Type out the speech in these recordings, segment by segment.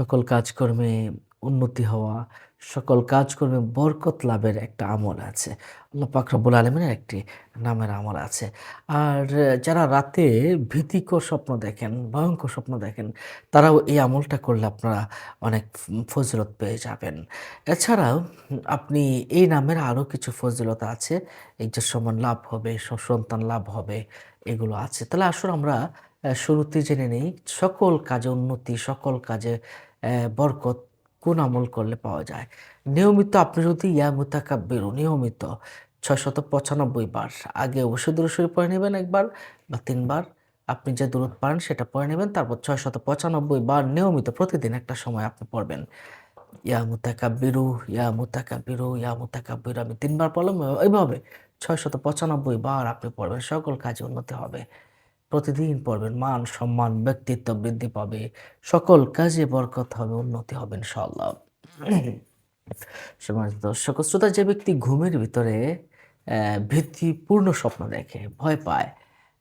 সকল কাজকর্মে উন্নতি হওয়া, সকল কাজকর্মে বরকত লাভের একটা আমল আছে। আল্লাহ পাক রব্বুল আলামিনের একটি নামের আমল আছে। আর যারা রাতে ভীতিকর স্বপ্ন দেখেন, ভয়ঙ্কর স্বপ্ন দেখেন, তারাও এই আমলটা করলে আপনারা অনেক ফজিলত পেয়ে যাবেন। এছাড়াও আপনি এই নামের আরও কিছু ফজিলত আছে। ইজ্জত সমান লাভ হবে, সন্তান লাভ হবে, এগুলো আছে। তাহলে আসুন আমরা শুরুতে জেনে নিই সকল কাজে উন্নতি, সকল কাজে বরকত কোন আমল করলে পাওয়া যায়। নিয়মিত আপনি যদি ইয়া মুতাকাব্বিরু নিয়মিত ৬৯৫ বার আগে অবশ্যই দুরূদ শরীফ পড়ে নেবেন একবার বা তিনবার আপনি যে দুরূদ পারেন সেটা পড়ে নেবেন। তারপর ৬৯৫ বার নিয়মিত প্রতিদিন একটা সময় আপনি পড়বেন। ইয়া মুতাকাব্বিরু, ইয়া মুতাকাব্বিরু, ইয়া মুতাকাব্বিরু আমি ৩ বার পড়লাম এভাবে ৬৯৫ বার আপনি পড়বেন। সকল কাজে উন্নতি হবে। প্রতিদিন পড়বেন। মান, সম্মান, ব্যক্তিত্ব বৃদ্ধি পাবে। সকল কাজে বরকত হবে, উন্নতি হবে ইনশাআল্লাহ। সম্মানিত দর্শক শ্রোতা যে ব্যক্তি ঘুমের ভিতরে ভীতিপূর্ণ স্বপ্ন দেখে, ভয় পায়,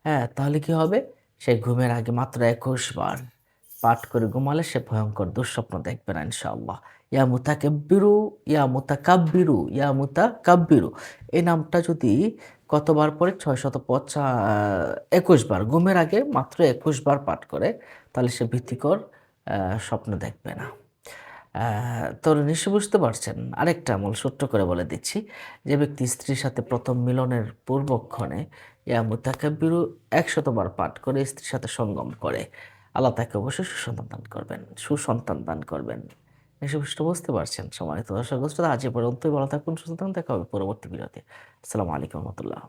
হ্যাঁ? তাহলে কি হবে? সে ঘুমের আগে মাত্র ২১ বার পাঠ করে ঘুমালে সে ভয়ঙ্কর দুঃস্বপ্ন দেখবে না ইনশাআল্লাহ। ইয়া মুতাকাব্বিরু, ইয়া মুতাকাব্বিরু, ইয়া মুতাকাব্বিরু এই নামটা যদি কতবার পড়ে ৬৫ ২১ বার ঘুমের আগে মাত্র ২১ বার পাঠ করে তাহলে সে ভীতিকর স্বপ্ন দেখবে না। অ্যা তো নিশ্চয়ই বুঝতে পারছেন। আরেকটা আমল ছোট্ট করে বলে দিচ্ছি। যে ব্যক্তি স্ত্রীর সাথে প্রথম মিলনের পূর্বক্ষণে ইয়া মুতাকাব্বিরু ১০০ বার পাঠ করে স্ত্রীর সাথে সঙ্গম করে, আল্লাহ তাকে অবশ্যই সুসন্তান দান করবেন সুসন্তান দান করবেন। বিষয়টা বুঝতে পারছেন। সম্মানিত দর্শক আজ এ পর্যন্তই ভালো থাকুন, সুস্থ থাকুন। দেখা হবে পরবর্তী ভিডিওতে। আসসালামু আলাইকুম রাহমাতুল্লাহ।